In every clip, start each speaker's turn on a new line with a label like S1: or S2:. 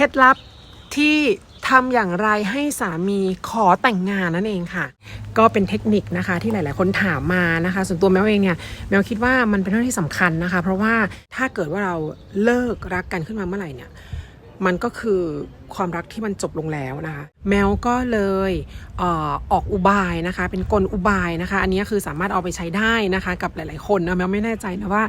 S1: เคล็ดลับที่ทำอย่างไรให้สามีขอแต่งงานนั่นเองค่ะ ก็เป็นเทคนิคนะคะที่หลาย ๆ คนถามมานะคะ ส่วนตัวแมวเองเนี่ยแมวคิดว่ามันเป็นเรื่องที่สำคัญนะคะ เพราะว่าถ้าเกิดว่าเราเลิกรักกันขึ้นมาเมื่อไหร่เนี่ยมันก็คือความรักที่มันจบลงแล้วนะคะ แมวก็เลยเออออกอุบายนะคะ เป็นกลอุบายนะคะ อันนี้คือสามารถเอาไปใช้ได้นะคะ กับหลาย ๆ คนนะแมวไม่แน่ใจนะว่า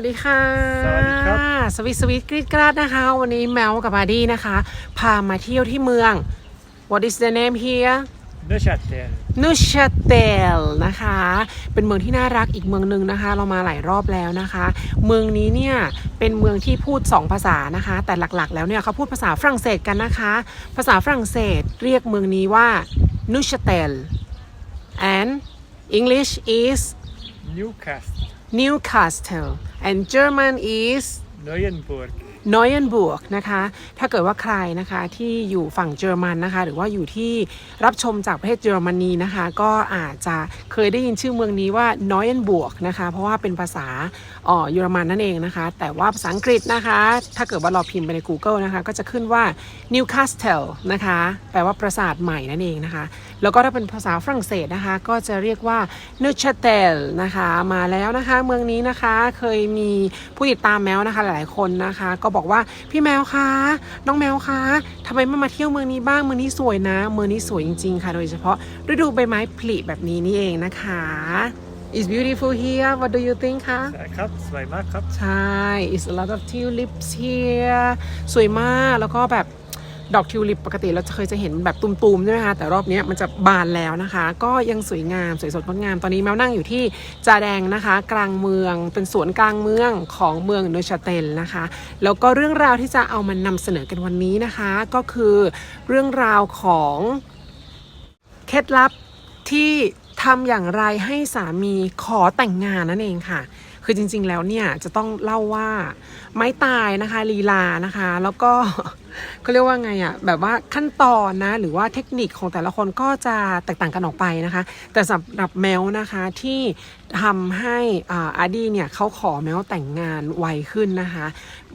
S1: วัสดีค่ะ
S2: สวัสดีครับ
S1: สวิตสวิตกรีดกราดนะคะ วันนี้แมวกับอาดี้นะคะ พามาเที่ยวที่เมือง What is the name here
S2: Neuchâtel
S1: นูชาเตลนะคะ เป็นเมืองที่น่ารักอีกเมืองหนึ่งนะคะ เรามาหลายรอบแล้วนะคะ เมืองนี้เนี่ยเป็นเมืองที่พูด 2 ภาษานะคะ แต่หลักๆ แล้วเนี่ยเขาพูดภาษาฝรั่งเศสกันนะคะ ภาษาฝรั่งเศสเรียกเมืองนี้ว่านูชาเตล and English is
S2: Newcastle
S1: Newcastle. And German is?
S2: Neuenburg
S1: นอย n นบ r g นะคะ ถ้าเกิดว่าใครนะคะที่อยู่ฝั่งเยอรมันนะคะ หรือว่าอยู่ที่รับชมจากประเทศเยอรมนีนะคะ ก็อาจจะเคยได้ยินชื่อเมืองนี้ว่านอย n นบ r g นะคะ เพราะว่าเป็นภาษาเอ่อเยอรมันนั่นเองนะคะ แต่ว่าภาษาอังกฤษนะคะ ถ้าเกิดว่าเราพิมพ์ไปใน Google นะคะ ก็จะขึ้นว่า Newcastle นะคะ แปลว่าปราสาทใหม่นั่นเองนะคะ แล้วก็ถ้าเป็นภาษาฝรั่งเศสนะคะ ก็จะเรียกว่า Neuchâtel นะคะ มาแล้วนะคะ เมืองนี้นะคะ เคยมีผู้ติดตามแมวนะคะ หลายๆคนนะคะ ก็บอกว่าพี่แมวคะน้องแมวคะทำไมไม่มาเที่ยวเมืองนี้บ้างเมืองนี้สวยนะ เมืองนี้สวยจริงๆค่ะ โดยเฉพาะฤดูใบไม้ผลิแบบนี้นี่เองนะคะ It's beautiful here What do you think คะ
S2: ใช่ครับ สวยมากครับ
S1: ใช่ it's a lot of tulips here สวยมากแล้วก็แบบ ดอกทิวลิปปกติเราจะเคยจะเห็นแบบตุมๆใช่ไหมคะแต่รอบนี้มันจะบานแล้วนะคะ ก็ยังสวยงามสวยสดงดงามตอนนี้แมวนั่งอยู่ที่จาแดงนะคะ กลางเมืองเป็นสวนกลางเมืองของเมืองเนชาเตลนะคะ แล้วก็เรื่องราวที่จะเอามานำเสนอกันวันนี้นะคะ ก็คือเรื่องราวของเคล็ดลับที่ทำอย่างไรให้สามีขอแต่งงานนั่นเองค่ะ คือจริง ๆ แล้วเนี่ยจะต้องเล่าว่าไม้ตายนะคะลีลานะคะ แล้วก็เขาเรียกว่าไงอะ่ะแบบว่าขั้นตอนนะหรือว่าเทคนิคของแต่ละคนก็จะแตกต่างกันออกไปนะคะ แต่สำหรับแมวนะคะที่ทำให้อาร์ดี้เนี่ยเขาขอแมวแต่งงานไวขึ้นนะคะ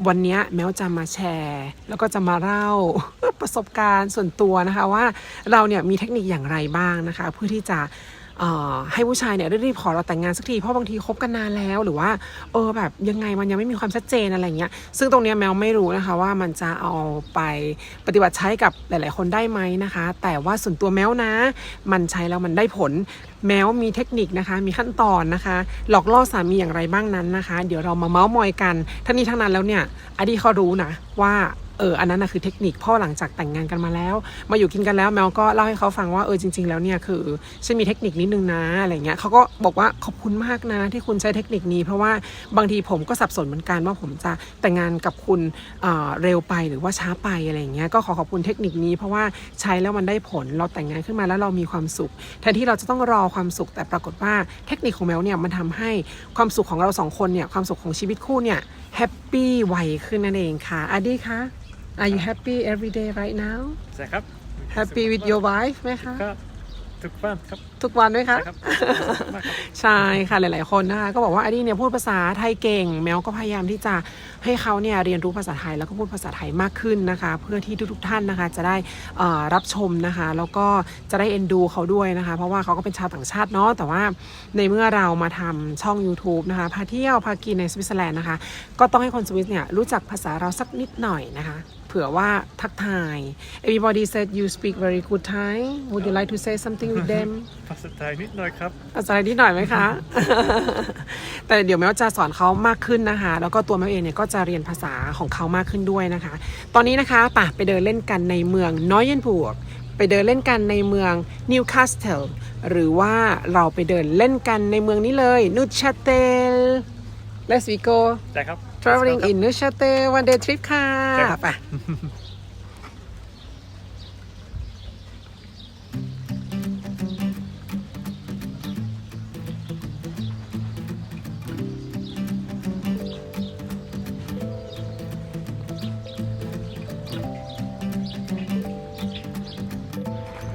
S1: วันนี้แมวจะมาแชร์ แล้วก็จะมาเล่าประสบการณ์ส่วนตัวนะคะว่าเราเนี่ยมีเทคนิคอย่างไรบ้างนะคะ เพื่อที่จะ ให้ผู้ชายเนี่ยรีบขอเราแต่งงานสักทีเพราะบางทีคบกันนานแล้ว หรือว่าเออแบบยังไงมันยังไม่มีความชัดเจนอะไรเงี้ยซึ่งตรงเนี้ยแมวไม่รู้นะคะว่ามันจะเอาไปปฏิบัติใช้กับหลาย ๆ คนได้ไหมนะคะ แต่ว่าส่วนตัวแมวนะ มันใช้แล้วมันได้ผล แมวมีเทคนิคนะคะ มีขั้นตอนนะคะ หลอกล่อสามีอย่างไรบ้างนั้นนะคะ เดี๋ยวเรามาเมาส์มอยกันทั้งนี้ทั้งนั้นแล้วเนี่ยอดีเขารู้นะว่า เอออันนั้นนะคือเทคนิคพ่อหลังจากแต่งงานกันมาแล้ว มาอยู่กินกันแล้วแมวก็เล่าให้เขาฟังว่าเออจริง ๆ แล้วเนี่ยคือฉันมีเทคนิคนิดนึงนะอะไรเงี้ยเขาก็บอกว่าขอบคุณมากนะที่คุณใช้เทคนิคนี้ เพราะว่าบางทีผมก็สับสนเหมือนกันว่าผมจะแต่งงานกับคุณเออเร็วไปหรือว่าช้าไปอะไรเงี้ยก็ขอขอบคุณเทคนิคนี้ เพราะว่าใช้แล้วมันได้ผลเราแต่งงานขึ้นมาแล้วเรามีความสุขแทนที่เราจะต้องรอความสุข แต่ปรากฏว่าเทคนิคของแมวเนี่ยมันทำให้ความสุขของเราสองคนเนี่ยความสุขของชีวิตคู่เนี่ย แฮปปี้ไวขึ้นนั่นเองค่ะอดีคะ Are you happy every day right now
S2: ใช่ครับ
S1: Happy with your wife ไหมคะ
S2: ครับ ทุกวันครับ
S1: ทุกวันไหมคะ
S2: ใช่ครับมากครับ
S1: ใช่ค่ะหลาย ๆ คนนะคะก็บอกว่าอดีเนี่ยพูดภาษาไทยเก่ง แมวก็พยายามที่จะให้เขาเนี่ยเรียนรู้ภาษาไทยแล้วก็พูดภาษาไทยมากขึ้นนะคะ เพื่อที่ทุก ๆ ท่านนะคะจะได้เอ่อรับชมนะคะ แล้วก็จะได้เอ็นดูเขาด้วยนะคะ เพราะว่าเขาก็เป็นชาวต่างชาติเนาะแต่ว่าในเมื่อเรามาทำช่อง YouTube นะคะพาเที่ยวพากินในสวิตเซอร์แลนด์นะคะ ก็ต้องให้คนสวิสเนี่ยรู้จักภาษาเราสักนิดหน่อยนะคะเผื่อว่าทักทาย everybody said you speak very good Thai would you like to say something with them
S2: ภาษาไทยนิดหน่อยครับ
S1: ภาษาอะไรนิดหน่อยไหมคะ แต่เดี๋ยวแมวจะสอนเขามากขึ้นนะคะ แล้วก็ตัวแมวเองเนี่ยก็จะเรียนภาษาของเขามากขึ้นด้วยนะคะ ตอนนี้นะคะป่ะไปเดินเล่นกันในเมืองนอยเยนบวกไปเดินเล่นกันในเมืองนิวคาสเทลหรือว่าเราไปเดินเล่นกันในเมืองนี้เลยนูชาเตล Let's we go
S2: ได้ครับ
S1: traveling
S2: Let's go
S1: in Neuchâtel one day trip ค่ะ
S2: ครับ
S1: ไป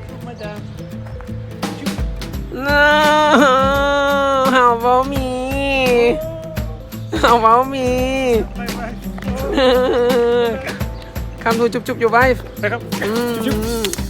S2: ครับมาดาม
S1: No how about me how about me
S2: ไปไป
S1: คำดูจุบจุบอยู่ไว้
S2: ไปครับ
S1: อืม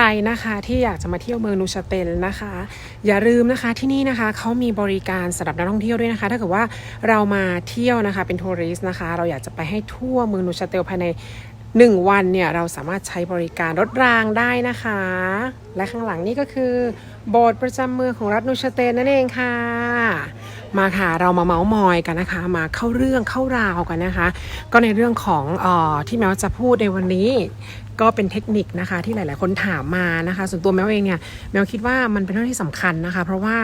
S1: รนะคะที่อยากจะมาเที่ยวเมืองนูชาเตลนะคะ อย่าลืมนะคะที่นี่นะคะเขามีบริการสำหรับนักท่องเที่ยวด้วยนะคะ ถ้าเกิดว่าเรามาเที่ยวนะคะเป็นทัวริสต์นะคะ เราอยากจะไปให้ทั่วเมืองนูชาเตลภายใน1วันเนี่ยเราสามารถใช้บริการรถรางได้นะคะ และข้างหลังนี่ก็คือ โบสถ์ประจำเมืองของรัฐนูชาเตลนั่นเองค่ะ มาค่ะเรามาเมาส์มอยกันนะคะ มาเข้าเรื่องเข้าราวกันนะคะ ก็ในเรื่องของออที่แมวจะพูดในวันนี้ ก็เป็นเทคนิคนะคะที่หลาย ๆ คนถามมานะคะ ส่วนตัวแมวเองเนี่ยแมวคิดว่ามันเป็นเรื่องที่สำคัญนะคะ เพราะว่า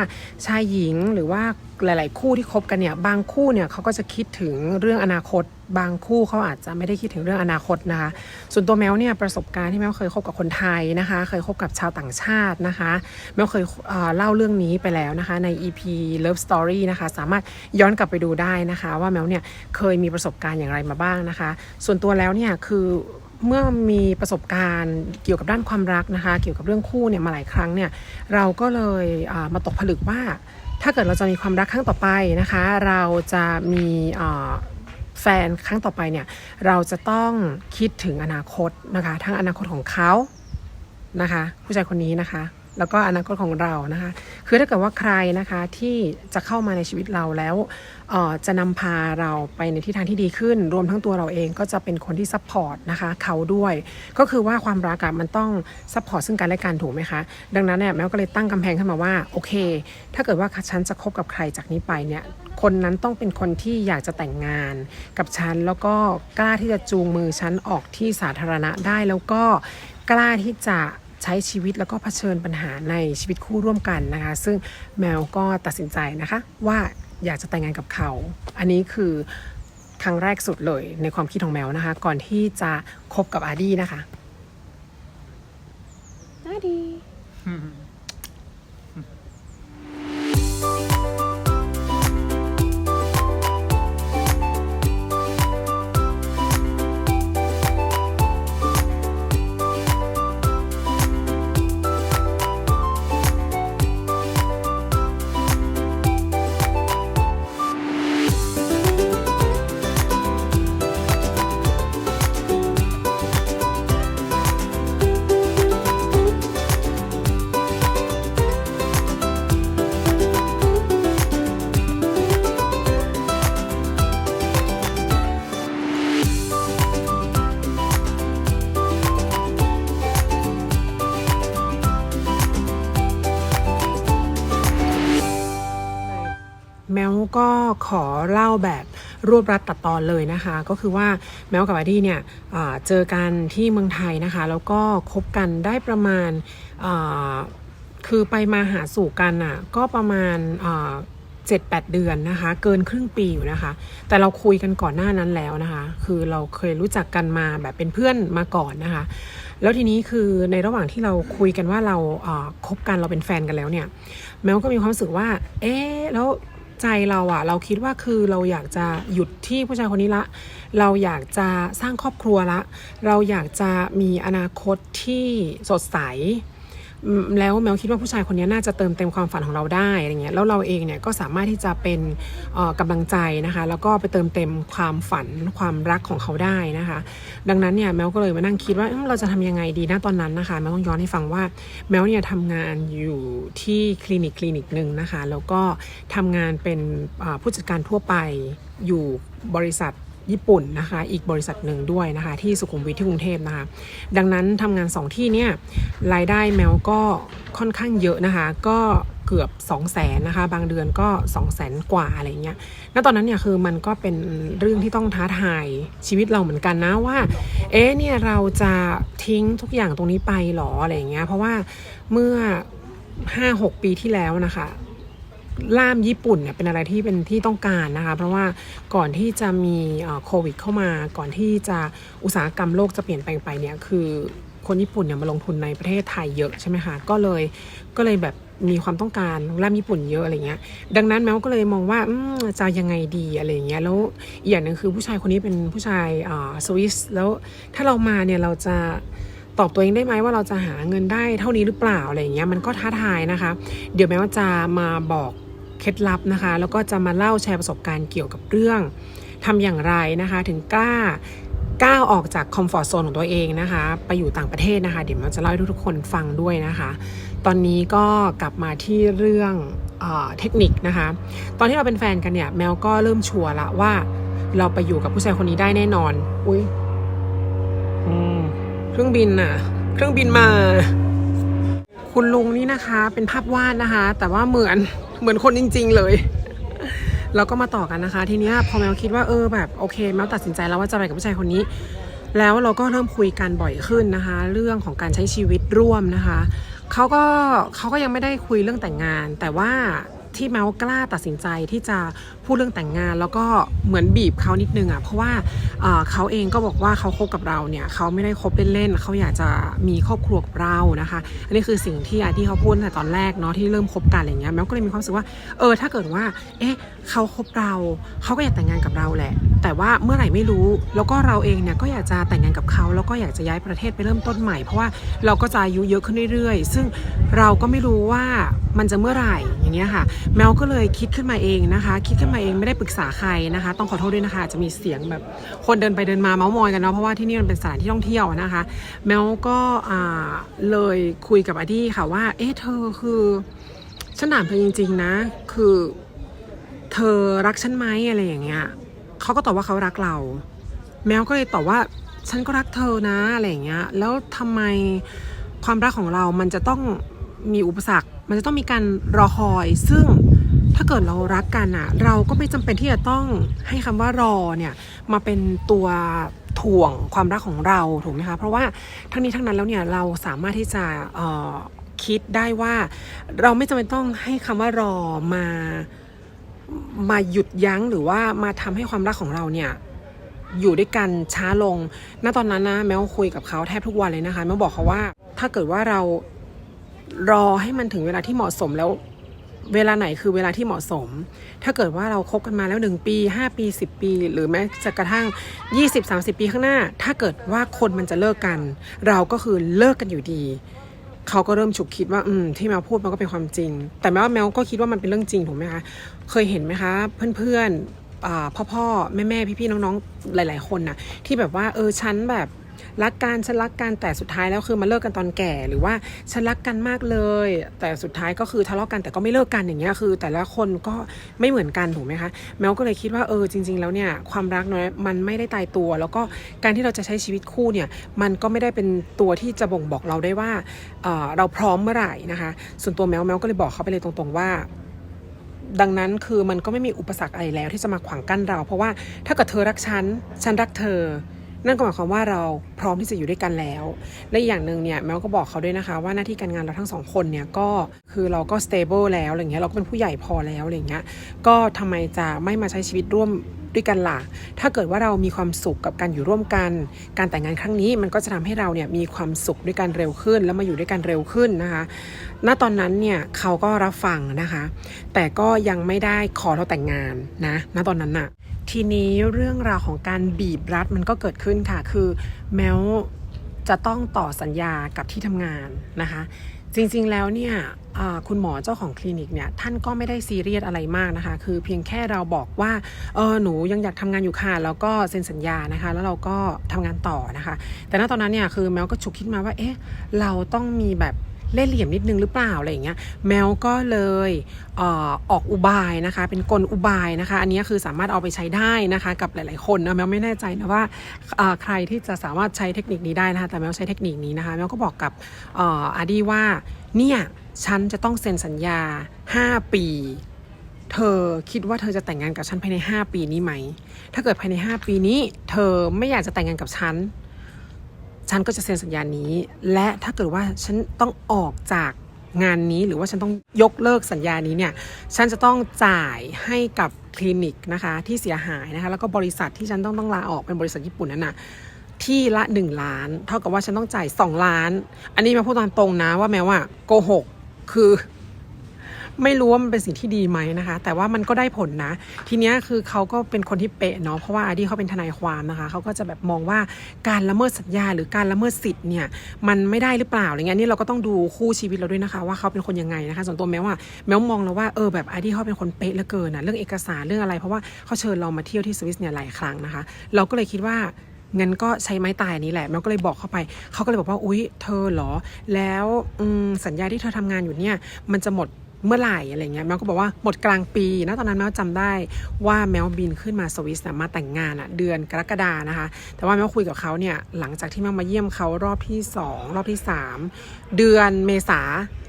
S1: ชายหญิงหรือว่าหลาย ๆ คู่ที่คบกันเนี่ยบางคู่เนี่ยเขาก็จะคิดถึงเรื่องอนาคต บางคู่เขาอาจจะไม่ได้คิดถึงเรื่องอนาคตนะคะ ส่วนตัวแมวเนี่ยประสบการณ์ที่แมวเคยคบกับคนไทยนะคะ เคยคบกับชาวต่างชาตินะคะแมวเคยเเล่าเรื่องนี้ไปแล้วนะคะใน EP Love Story นะคะ สามารถย้อนกลับไปดูได้นะคะ ว่าแมวเนี่ยเคยมีประสบการณ์อย่างไรมาบ้างนะคะ ส่วนตัวแล้วเนี่ยคือ เมื่อมีประสบการณ์เกี่ยวกับด้านความรักนะคะ เกี่ยวกับเรื่องคู่เนี่ยมาหลายครั้งเนี่ยเราก็เลยมาตกผลึกว่า ถ้าเกิดเราจะมีความรักครั้งต่อไปนะคะ เราจะมีแฟนครั้งต่อไปเนี่ยเราจะต้องคิดถึงอนาคตนะคะทั้งอนาคตของเขานะคะผู้ชายคนนี้นะคะแล้วก็อนาคตของเรานะคะ คือถ้าเกิดว่าใครนะคะที่จะเข้ามาในชีวิตเราแล้ว จะนำพาเราไปในทิศทางที่ดีขึ้น รวมทั้งตัวเราเองก็จะเป็นคนที่ซัพพอร์ตนะคะเขาด้วย ก็คือว่าความรักมันต้องซัพพอร์ตซึ่งกันและกันถูกไหมคะ ดังนั้นเนี่ยแมวก็เลยตั้งกำแพงขึ้นมาว่าโอเค ถ้าเกิดว่าฉันจะคบกับใครจากนี้ไปเนี่ยคนนั้นต้องเป็นคนที่อยากจะแต่งงานกับฉัน แล้วก็กล้าที่จะจูงมือฉันออกที่สาธารณะได้แล้วก็กล้าที่จะใช้ชีวิตแล้วก็เผชิญปัญหาในชีวิตคู่ร่วมกันนะคะ ซึ่งแมวก็ตัดสินใจนะคะว่า อยากจะแต่งงานกับเขา อันนี้คือครั้งแรกสุดเลยในความคิดของแมวนะคะ ก่อนที่จะคบกับอาร์ดี้นะคะอาร์ดี้ เล่าแบบรวบรัดตัดตอนเลยนะคะ ก็คือว่าแมวกับอาดี้เนี่ยเจอกันที่เมืองไทยนะคะ แล้วก็คบกันได้ประมาณคือไปมาหาสู่กันอะก็ประมาณเจ็ดแปดเดือนนะคะ เกินครึ่งปีอยู่นะคะ แต่เราคุยกันก่อนหน้านั้นแล้วนะคะ คือเราเคยรู้จักกันมาแบบเป็นเพื่อนมาก่อนนะคะ แล้วทีนี้คือในระหว่างที่เราคุยกันว่าเราคบกันเราเป็นแฟนกันแล้วเนี่ย แมวก็มีความรู้สึกว่า เอ๊แล้ว ใจเราอะเราคิดว่าคือเราอยากจะหยุดที่ผู้ชายคนนี้ละ เราอยากจะสร้างครอบครัวละ เราอยากจะมีอนาคตที่สดใส แล้วแมวคิดว่าผู้ชายคนนี้น่าจะเติมเต็มความฝันของเราได้อะไรเงี้ยแล้วเราเองเนี่ยก็สามารถที่จะเป็นเอ่อกำลังใจนะคะ แล้วก็ไปเติมเต็มความฝันความรักของเขาได้นะคะ ดังนั้นเนี่ยแมวก็เลยมานั่งคิดว่าเราจะทำยังไงดีนะตอนนั้นนะคะแมวต้องย้อนให้ฟังว่าแมวเนี่ยทำงานอยู่ที่คลินิกคลินิกหนึ่งนะคะ แล้วก็ทำงานเป็นผู้จัดการทั่วไปอยู่บริษัท ญี่ปุ่นนะคะ อีกบริษัทหนึ่งด้วยนะคะ ที่สุขุมวิทที่กรุงเทพนะคะ ดังนั้นทำงานสองที่เนี่ยรายได้แมวก็ค่อนข้างเยอะนะคะ ก็เกือบ 2 0 0แสนนะคะ บางเดือนก็ 2 0 0แสนกว่าอะไรเงี้ย ณ ตอนนั้นเนี่ยคือมันก็เป็นเรื่องที่ต้องท้าทายชีวิตเราเหมือนกันนะว่า เอ๊ะเนี่ยเราจะทิ้งทุกอย่างตรงนี้ไปหรออะไรเงี้ย เพราะว่าเมื่อ 5-6 ปีที่แล้วนะคะ ล่ามญี่ปุ่นเนี่ยเป็นอะไรที่เป็นที่ต้องการนะคะเพราะว่าก่อนที่จะมีโควิดเข้ามา ก่อนที่จะอุตสาหกรรมโลกจะเปลี่ยนแปลงไปเนี่ยคือคนญี่ปุ่นเนี่ยมาลงทุนในประเทศไทยเยอะใช่ไหมคะก็เลยก็เลยแบบมีความต้องการล่ามญี่ปุ่นเยอะอะไรเงี้ย ดังนั้นแมวก็เลยมองว่าจะยังไงดีอะไรเงี้ย แล้วอีกอย่างหนึ่งคือผู้ชายคนนี้เป็นผู้ชายอ่าสวิส แล้วถ้าเรามาเนี่ยเราจะตอบตัวเองได้ไหมว่าเราจะหาเงินได้เท่านี้หรือเปล่าอะไรเงี้ย มันก็ท้าทายนะคะ เดี๋ยวแม้ว่าจะมาบอก เคล็ดลับนะคะ แล้วก็จะมาเล่าแชร์ประสบการณ์เกี่ยวกับเรื่องทำอย่างไรนะคะ ถึงกล้าก้าวออกจากคอมฟอร์ทโซนของตัวเองนะคะ ไปอยู่ต่างประเทศนะคะ เดี๋ยวแมวจะเล่าให้ทุกๆคนฟังด้วยนะคะ ตอนนี้ก็กลับมาที่เรื่องเอเทคนิคนะคะ ตอนที่เราเป็นแฟนกันเนี่ย แมวก็เริ่มชัวร์ละว่า เราไปอยู่กับผู้ชายคนนี้ได้แน่นอน อุ้ย
S2: อืม
S1: เครื่องบินน่ะเครื่องบินมา คุณลุงนี่นะคะ เป็นภาพวาดนะคะ แต่ว่าเหมือน เหมือนคนจริง ๆ เลยเราก็มาต่อกันนะคะ ทีเนี้ยพอแมวคิดว่าเออแบบโอเคแมวตัดสินใจแล้วว่าจะไปกับผู้ชายคนนี้ แล้วเราก็เริ่มคุยกันบ่อยขึ้นนะคะ เรื่องของการใช้ชีวิตร่วมนะคะเขาก็เขาก็ยังไม่ได้คุยเรื่องแต่งงาน แต่ว่าที่แมวกล้าตัดสินใจที่จะ พูดเรื่องแต่งงานแล้วก็เหมือนบีบเขานิดนึงอะเพราะว่าเขาเองก็บอกว่าเขาคบกับเราเนี่ยเขาไม่ได้คบเล่นๆเขาอยากจะมีครอบครัวกับเรานะคะ อันนี้คือสิ่งที่อาที่เขาพูดแต่ตอนแรกเนาะที่เริ่มคบกันอะไรเงี้ยแมวก็เลยมีความรู้สึกว่าเออถ้าเกิดว่า เอ๊ะเขาคบเราเขาก็อยากแต่งงานกับเราแหละ แต่ว่าเมื่อไหร่ไม่รู้ แล้วก็เราเองเนี่ยก็อยากจะแต่งงานกับเขาแล้วก็อยากจะย้ายประเทศไปเริ่มต้นใหม่เพราะว่าเราก็จะอายุเยอะขึ้นเรื่อยๆ ซึ่งเราก็ไม่รู้ว่ามันจะเมื่อไหร่อย่างเงี้ยค่ะ แมวก็เลยคิดขึ้นมาเองนะคะ คิดขึ้นมาเองไม่ได้ปรึกษาใครนะคะ ต้องขอโทษด้วยนะคะจะมีเสียงแบบคนเดินไปเดินมาเมาส์มอยกันเนาะเพราะว่าที่นี่มันเป็นสถานที่ท่องเที่ยวนะคะ แมวก็เลยคุยกับอดี้ค่ะว่า เอ๊ะเธอคือฉันถามเธอจริง ๆ นะ คือเธอรักฉันไหมอะไรอย่างเงี้ยเขาก็ตอบว่าเขารักเรา แมวก็เลยตอบว่าฉันก็รักเธอนะอะไรอย่างเงี้ยแล้วทำไมความรักของเรามันจะต้องมีอุปสรรค มันจะต้องมีการรอคอย ซึ่ง ถ้าเกิดเรารักกันอะเราก็ไม่จำเป็นที่จะต้องให้คำว่ารอเนี่ยมาเป็นตัวถ่วงความรักของเราถูกไหมคะเพราะว่าทั้งนี้ทั้งนั้นแล้วเนี่ยเราสามารถที่จะคิดได้ว่า เราไม่จำเป็นต้องให้คำว่ารอมามาหยุดยั้งหรือว่ามาทำให้ความรักของเราเนี่ยอยู่ด้วยกันช้าลง ณ ตอนนั้นนะแมวคุยกับเขาแทบทุกวันเลยนะคะแมวบอกเขาว่าถ้าเกิดว่าเรารอให้มันถึงเวลาที่เหมาะสมแล้ว เวลาไหนคือเวลาที่เหมาะสม ถ้าเกิดว่าเราคบกันมาแล้ว 1 ปี 5 ปี 10 ปี หรือแม้จะกระทั่ง 20-30 ปีข้างหน้า ถ้าเกิดว่าคนมันจะเลิกกัน เราก็คือเลิกกันอยู่ดีเขาก็เริ่มฉุกคิดว่าอืมที่แมวพูดมันก็เป็นความจริง แต่แม้ว่าแมวก็คิดว่ามันเป็นเรื่องจริงถูกไหมคะเคยเห็นไหมคะ เพื่อนๆอ่าพ่อๆแม่ๆพี่ๆน้องๆ หลาย ๆ คนน่ะที่แบบว่าเออฉันแบบ รักกันฉันรักกันแต่สุดท้ายแล้วคือมาเลิกกันตอนแก่หรือว่าฉันรักกันมากเลย แต่สุดท้ายก็คือทะเลาะกันแต่ก็ไม่เลิกกันอย่างเงี้ยคือ แต่ละคนก็ไม่เหมือนกันถูกไหมคะแมวก็เลยคิดว่าเออจริง ๆ แล้วเนี่ยความรักเนาะมันไม่ได้ตายตัว แล้วก็การที่เราจะใช้ชีวิตคู่เนี่ยมันก็ไม่ได้เป็นตัวที่จะบ่งบอกเราได้ว่าเออเราพร้อมเมื่อไหร่นะคะ ส่วนตัวแมวแมวก็เลยบอกเขาไปเลยตรงๆว่าดังนั้นคือมันก็ไม่มีอุปสรรคอะไรแล้วที่จะมาขวางกั้นเรา เพราะว่าถ้าเกิดเธอรักฉัน ฉันรักเธอ นั่นก็หมายความว่าเราพร้อมที่จะอยู่ด้วยกันแล้ว และอีกอย่างหนึ่งเนี่ยแมวก็บอกเขาด้วยนะคะ ว่าหน้าที่การงานเราทั้งสองคนเนี่ยก็คือเราก็ stable แล้วอะไรเงี้ยเราก็เป็นผู้ใหญ่พอแล้วอะไรเงี้ยก็ทำไมจะไม่มาใช้ชีวิตร่วมด้วยกันล่ะ ถ้าเกิดว่าเรามีความสุขกับการอยู่ร่วมกัน การแต่งงานครั้งนี้มันก็จะทำให้เราเนี่ยมีความสุขด้วยกันเร็วขึ้น แล้วมาอยู่ด้วยกันเร็วขึ้นนะคะ ณ ตอนนั้นเนี่ยเขาก็รับฟังนะคะ แต่ก็ยังไม่ได้ขอเราแต่งงานนะ ณ ตอนนั้นน่ะ ทีนี้เรื่องราวของการบีบรัดมันก็เกิดขึ้นค่ะ คือแมวจะต้องต่อสัญญากับที่ทำงานนะคะ จริงๆแล้วเนี่ยคุณหมอเจ้าของคลินิกเนี่ยท่านก็ไม่ได้ซีเรียสอะไรมากนะคะ คือเพียงแค่เราบอกว่าเออหนูยังอยากทำงานอยู่ค่ะแล้วก็เซ็นสัญญานะคะ แล้วเราก็ทำงานต่อนะคะ แต่ณตอนนั้นเนี่ยคือแมวก็ฉุกคิดมาว่าเอ๊ะเราต้องมีแบบ เล่เหลี่ยมนิดนึงหรือเปล่าอะไรอย่างเงี้ยแมวก็เลยเออออกอุบายนะคะ เป็นกลอุบายนะคะ อันนี้คือสามารถเอาไปใช้ได้นะคะ กับหลาย ๆ คนนะแมวไม่แน่ใจนะว่าเอ่อใครที่จะสามารถใช้เทคนิคนี้ได้นะคะ แต่แมวใช้เทคนิคนี้นะคะแมวก็บอกกับเอ่ออาดีว่าเนี่ยฉันจะต้องเซ็นสัญญา 5 ปีเธอคิดว่าเธอจะแต่งงานกับฉันภายใน 5 ปีนี้ไหม ถ้าเกิดภายใน 5 ปีนี้ เธอไม่อยากจะแต่งงานกับฉัน ฉันก็จะเซ็นสัญญานี้ และถ้าเกิดว่าฉันต้องออกจากงานนี้หรือว่าฉันต้องยกเลิกสัญญานี้เนี่ยฉันจะต้องจ่ายให้กับคลินิกนะคะที่เสียหายนะคะแล้วก็บริษัทที่ฉันต้องต้องลาออกเป็นบริษัทญี่ปุ่นนั่นน่ะที่ละ 1 ล้าน เท่ากับว่าฉันต้องจ่าย 2 ล้าน อันนี้มาพูดตามตรงนะว่าแม้ว่าโกหกคือ ไม่รู้ว่ามันเป็นสิ่งที่ดีไหมนะคะ แต่ว่ามันก็ได้ผลนะ ทีเนี้ยคือเขาก็เป็นคนที่เป๊ะเนาะเพราะว่าอาดีเขาเป็นทนายความนะคะเขาก็จะแบบมองว่าการละเมิดสัญญา หรือการละเมิดสิทธิ์เนี่ยมันไม่ได้หรือเปล่าอะไรเงี้ยนี่เราก็ต้องดูคู่ชีวิตเราด้วยนะคะว่าเขาเป็นคนยังไงนะคะส่วนตัวแม้ว่าแม้วมองแล้วว่าเออแบบอาดีเขาเป็นคนเป๊ะเหลือเกินนะเรื่องเอกสารเรื่องอะไร เพราะว่าเขาเชิญเรามาเที่ยวที่สวิสเนี่ยหลายครั้งนะคะ เราก็เลยคิดว่างั้นก็ใช้ไม้ตายนี้แหละแมวก็เลยบอกเข้าไป เขาก็เลยบอกว่า อุ๊ย เธอเหรอ แล้วสัญญาที่เธอทำงานอยู่เนี่ย มันจะหมด เมื่อไหร่อะไรเงี้ยแมวก็บอกว่าหมดกลางปีนะตอนนั้นแมวจำได้ว่าแมวบินขึ้นมาสวิสน่ะมาแต่งงานอะเดือนกรกฎานะคะ แต่ว่าแมวคุยกับเขาเนี่ยหลังจากที่แมวมาเยี่ยมเขารอบที่ 2 รอบที่ 3 เดือนเมษา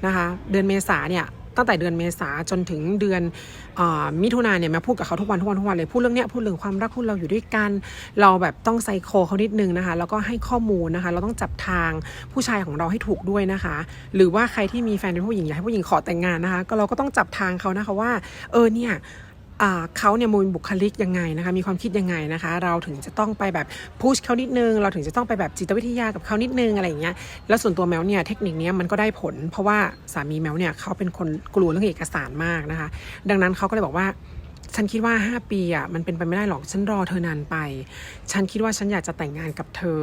S1: นะคะ เดือนเมษาเนี่ย ตั้งแต่เดือนเมษาจนถึงเดือนอมิถุนาเนี่ยมาพูดกับเขาทุกวันทุกวันทุกวันเลยพูดเรื่องเนี้ยพูดเรื่องความรักพูดเราอยู่ด้วยกัน เราแบบต้องไซโคเขานิดนึงนะคะ แล้วก็ให้ข้อมูลนะคะ เราต้องจับทางผู้ชายของเราให้ถูกด้วยนะคะ หรือว่าใครที่มีแฟนเป็นผู้หญิงอยากให้ผู้หญิงขอแต่งงานนะคะ ก็เราก็ต้องจับทางเขานะคะว่า เออเนี่ย เขาเนี่ยมีบุคลิกยังไงนะคะมีความคิดยังไงนะคะ เราถึงจะต้องไปแบบพุชเขานิดนึง เราถึงจะต้องไปแบบจิตวิทยากับเขานิดนึงอะไรอย่างเงี้ยแล้วส่วนตัวแมวเนี่ยเทคนิคนี้มันก็ได้ผล เพราะว่าสามีแมวเนี่ยเขาเป็นคนกลัวเรื่องเอกสารมากนะคะ ดังนั้นเขาก็เลยบอกว่าฉันคิดว่า 5 ปีอะมันเป็นไปไม่ได้หรอก ฉันรอเธอนานไป ฉันคิดว่าฉันอยากจะแต่งงานกับเธอ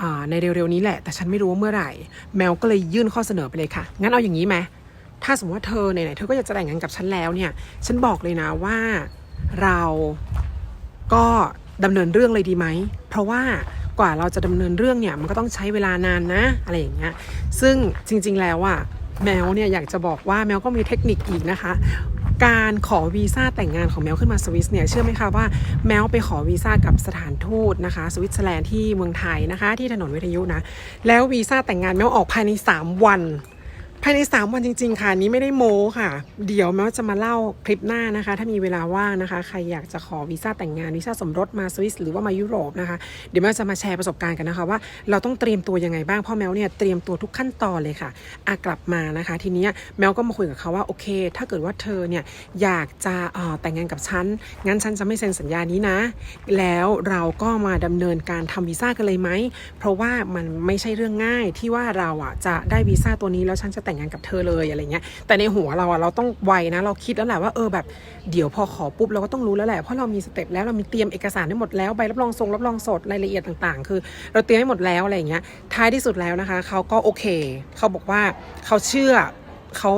S1: อในเร็วๆนี้แหละ แต่ฉันไม่รู้ว่าเมื่อไหร่ แมวก็เลยยื่นข้อเสนอไปเลยค่ะ งั้นเอาอย่างนี้ไหม ถ้าสมมติว่าเธอไหนๆเธอก็อยากจะแต่งงานกับฉันแล้วเนี่ย ฉันบอกเลยนะว่าเราก็ดำเนินเรื่องเลยดีไหม เพราะว่ากว่าเราจะดำเนินเรื่องเนี่ยมันก็ต้องใช้เวลานานนะ อะไรอย่างเงี้ย ซึ่งจริง ๆ แล้วอะแมวเนี่ยอยากจะบอกว่าแมวก็มีเทคนิคอีกนะคะ การขอวีซ่าแต่งงานของแมวขึ้นมาสวิสเนี่ยเชื่อไหมคะว่าแมวไปขอวีซ่ากับสถานทูตนะคะ สวิตเซอร์แลนด์ที่เมืองไทยนะคะ ที่ถนนวิทยุนะ แล้ววีซ่าแต่งงานแมวออกภายใน 3 วัน ภายใน 3 วันจริง ๆ ค่ะนี้ไม่ได้โม้ค่ะ เดี๋ยวแม้ว่าจะมาเล่าคลิปหน้านะคะ ถ้ามีเวลาว่างนะคะ ใครอยากจะขอวีซ่าแต่งงานวีซ่าสมรสมาสวิสหรือว่ามายุโรปนะคะ เดี๋ยวแมวจะมาแชร์ประสบการณ์กันนะคะ ว่าเราต้องเตรียมตัวยังไงบ้างพราะแมวเนี่ยเตรียมตัวทุกขั้นตอนเลยค่ะอากลับมานะคะ ทีนี้แมวก็มาคุยกับเขาว่าโอเค ถ้าเกิดว่าเธอเนี่ยอยากจะเอ่อแต่งงานกับฉันงั้นฉันจะไม่เซ็นสัญญานี้นะ แล้วเราก็มาดำเนินการทำวีซ่ากันเลยไหมเพราะว่ามันไม่ใช่เรื่องง่ายที่ว่าเราอะจะได้วีซ่าตัวนี้แล้วฉันจะแต่งงานกับเธอเลยอะไรเงี้ยแต่ในหัวเราอะเราต้องไวนะ เราคิดแล้วแหละว่าเออแบบเดี๋ยวพอขอปุ๊บเราก็ต้องรู้แล้วแหละเพราะเรามีสเต็ปแล้วเรามีเตรียมเอกสารได้หมดแล้วใบรับรองทรงรับรองสดรายละเอียดต่างๆ คือ เราเตรียมให้หมดแล้วอะไรเงี้ยท้ายที่สุดแล้วนะคะเขาก็โอเคเขาบอกว่าเขาเชื่อเขา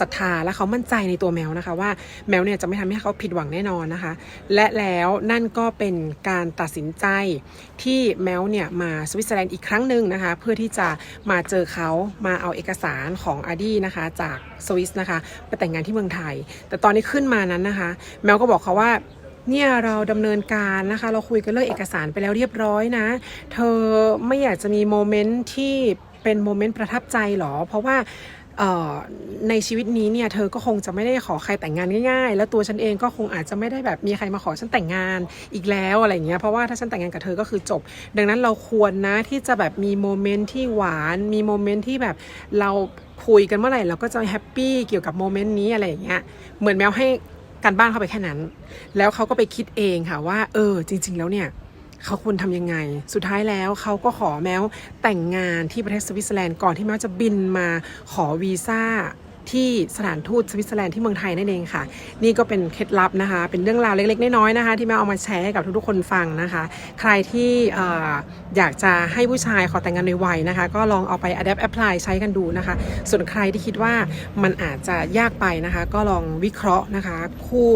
S1: ศรัทธาและเขามั่นใจในตัวแมวนะคะ ว่าแมวเนี่ยจะไม่ทำให้เขาผิดหวังแน่นอนนะคะ และแล้วนั่นก็เป็นการตัดสินใจที่แมวเนี่ยมาสวิตเซอร์แลนด์อีกครั้งหนึ่งนะคะ เพื่อที่จะมาเจอเขามาเอาเอกสารของอาดีนะคะจากสวิสนะคะไปแต่งงานที่เมืองไทย แต่ตอนนี้ขึ้นมานั้นนะคะ แมวก็บอกเขาว่าเนี่ยเราดำเนินการนะคะ เราคุยกันเรื่องเอกสารไปแล้วเรียบร้อยนะ เธอไม่อยากจะมีโมเมนต์ที่เป็นโมเมนต์ประทับใจหรอ เพราะว่า ในชีวิตนี้เนี่ยเธอก็คงจะไม่ได้ขอใครแต่งงานง่ายๆ แล้วตัวฉันเองก็คงอาจจะไม่ได้แบบมีใครมาขอฉันแต่งงานอีกแล้วอะไรเงี้ยเพราะว่าถ้าฉันแต่งงานกับเธอก็คือจบ ดังนั้นเราควรนะที่จะแบบมีโมเมนต์ที่หวานมีโมเมนต์ที่แบบเราคุยกันเมื่อไหร่เราก็จะแฮปปี้เกี่ยวกับโมเมนต์นี้อะไรอย่างเงี้ยเหมือนแมวให้การบ้านเข้าไปแค่นั้น แล้วเขาก็ไปคิดเองค่ะว่า เออ จริง ๆ แล้วเนี่ย เขาควรทำยังไง สุดท้ายแล้วเขาก็ขอแมวแต่งงานที่ประเทศสวิตเซอร์แลนด์ก่อนที่แมวจะบินมาขอวีซ่าที่สถานทูตสวิตเซอร์แลนด์ที่เมืองไทยนั่นเองค่ะ นี่ก็เป็นเคล็ดลับนะคะ เป็นเรื่องราวเล็กๆ น้อยๆนะคะ ที่แม่เอามาแชร์ให้กับทุกๆคนฟังนะคะ ใครที่เอ่ออยากจะให้ผู้ชายขอแต่งงานในวัยนะคะ ก็ลองเอาไป adapt apply ใช้กันดูนะคะ ส่วนใครที่คิดว่ามันอาจจะยากไปนะคะ ก็ลองวิเคราะห์นะคะ คู่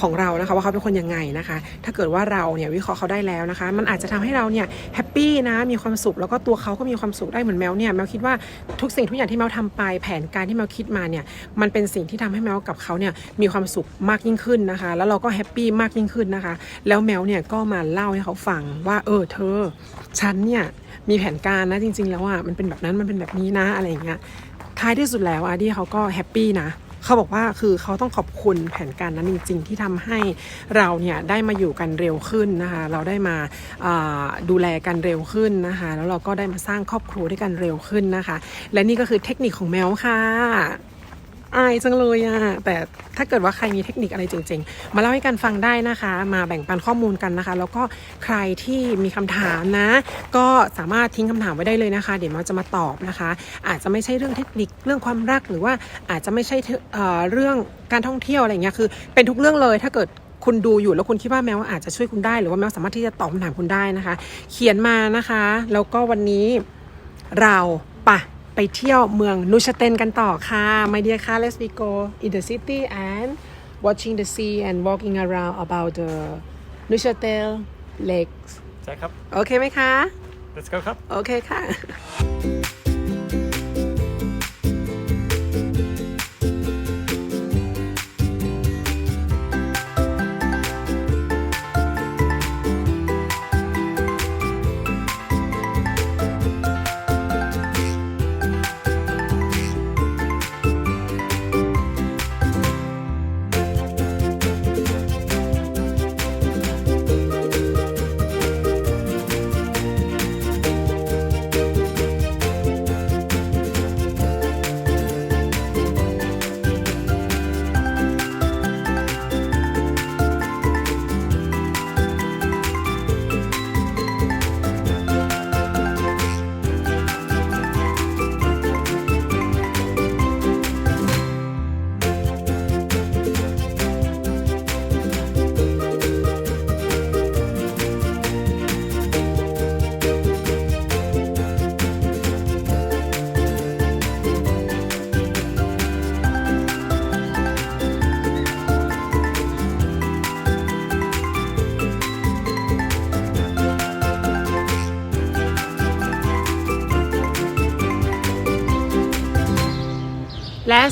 S1: ของเรานะคะ ว่าเขาเป็นคนยังไงนะคะ ถ้าเกิดว่าเราเนี่ยวิเคราะห์เขาได้แล้วนะคะ มันอาจจะทำให้เราเนี่ยแฮปปี้นะมีความสุขแล้วก็ตัวเขาก็มีความสุขได้เหมือนแมวเนี่ยแมวคิดว่าทุกสิ่งทุกอย่างที่แมวทำไป แผนการที่แมวคิดมาเนี่ยมันเป็นสิ่งที่ทำให้แมวกับเขาเนี่ยมีความสุขมากยิ่งขึ้นนะคะ แล้วเราก็แฮปปี้มากยิ่งขึ้นนะคะ แล้วแมวเนี่ยก็มาเล่าให้เขาฟังว่าเออเธอ ฉันเนี่ยมีแผนการนะจริง ๆ แล้วอะมันเป็นแบบนั้นมันเป็นแบบนี้นะอะไรอย่างเงี้ยท้ายที่สุดแล้วอาร์ดี้เขาก็แฮปปี้นะ เขาบอกว่าคือเขาต้องขอบคุณแผนการนั้นจริง ๆ ที่ทำให้เราเนี่ยได้มาอยู่กันเร็วขึ้นนะคะเราได้มาาดูแลกันเร็วขึ้นนะคะแล้วเราก็ได้มาสร้างครอบครัวด้วยกันเร็วขึ้นนะคะ และนี่ก็คือเทคนิคของแมวค่ะ อายจังเลยอะแต่ถ้าเกิดว่าใครมีเทคนิคอะไรจริงๆ มาเล่าให้กันฟังได้นะคะ มาแบ่งปันข้อมูลกันนะคะ แล้วก็ใครที่มีคำถามนะ ก็สามารถทิ้งคำถามไว้ได้เลยนะคะ เดี๋ยวเราจะมาตอบนะคะ อาจจะไม่ใช่เรื่องเทคนิคเรื่องความรักหรือว่าอาจจะไม่ใช่เอ่อเรื่องการท่องเที่ยวอะไรเงี้ยคือ เป็นทุกเรื่องเลยถ้าเกิดคุณดูอยู่แล้วคุณคิดว่าแมวอาจจะช่วยคุณได้ หรือว่าแมวสามารถที่จะตอบคำถามคุณได้นะคะ เขียนมานะคะ แล้วก็วันนี้เราปะ ไปเที่ยวเมืองนูชเตนกันต่อค่ะ my dear ค่ะ let's we go in the city and watching the sea and walking around about the Neuchâtel lakes
S2: ใช่ครับ
S1: โอเคไหมคะ
S2: let's go ครับ
S1: โอเคค่ะและ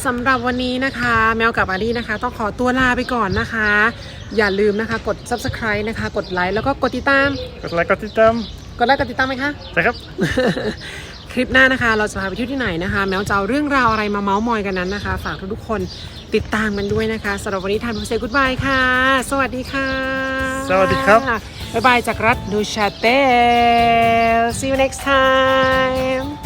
S1: สำหรับวันนี้นะคะ แมวกับอารีนะคะ ต้องขอตัวลาไปก่อนนะคะ อย่าลืมนะคะกด subscribe นะคะ กดไลค์แล้วก็กดติดตาม
S2: กดไลค์กดติดตาม
S1: กดไลค์กดติดตามไหมคะ
S2: ใช่ครับ
S1: คลิปหน้านะคะ เราจะพาไปเที่ยวที่ไหนนะคะ แมวจะเอาเรื่องราวอะไรมาเมาส์มอยกันนั้นนะคะ ฝากทุกๆคนติดตามกันด้วยนะคะสำหรับวันนี้ทานพิเศษกุ๊ดบายค่ะ สวัสดีค่ะ
S2: สวัสดีครับ
S1: บ๊ายบายจากรัฐดูชาเตล see you next time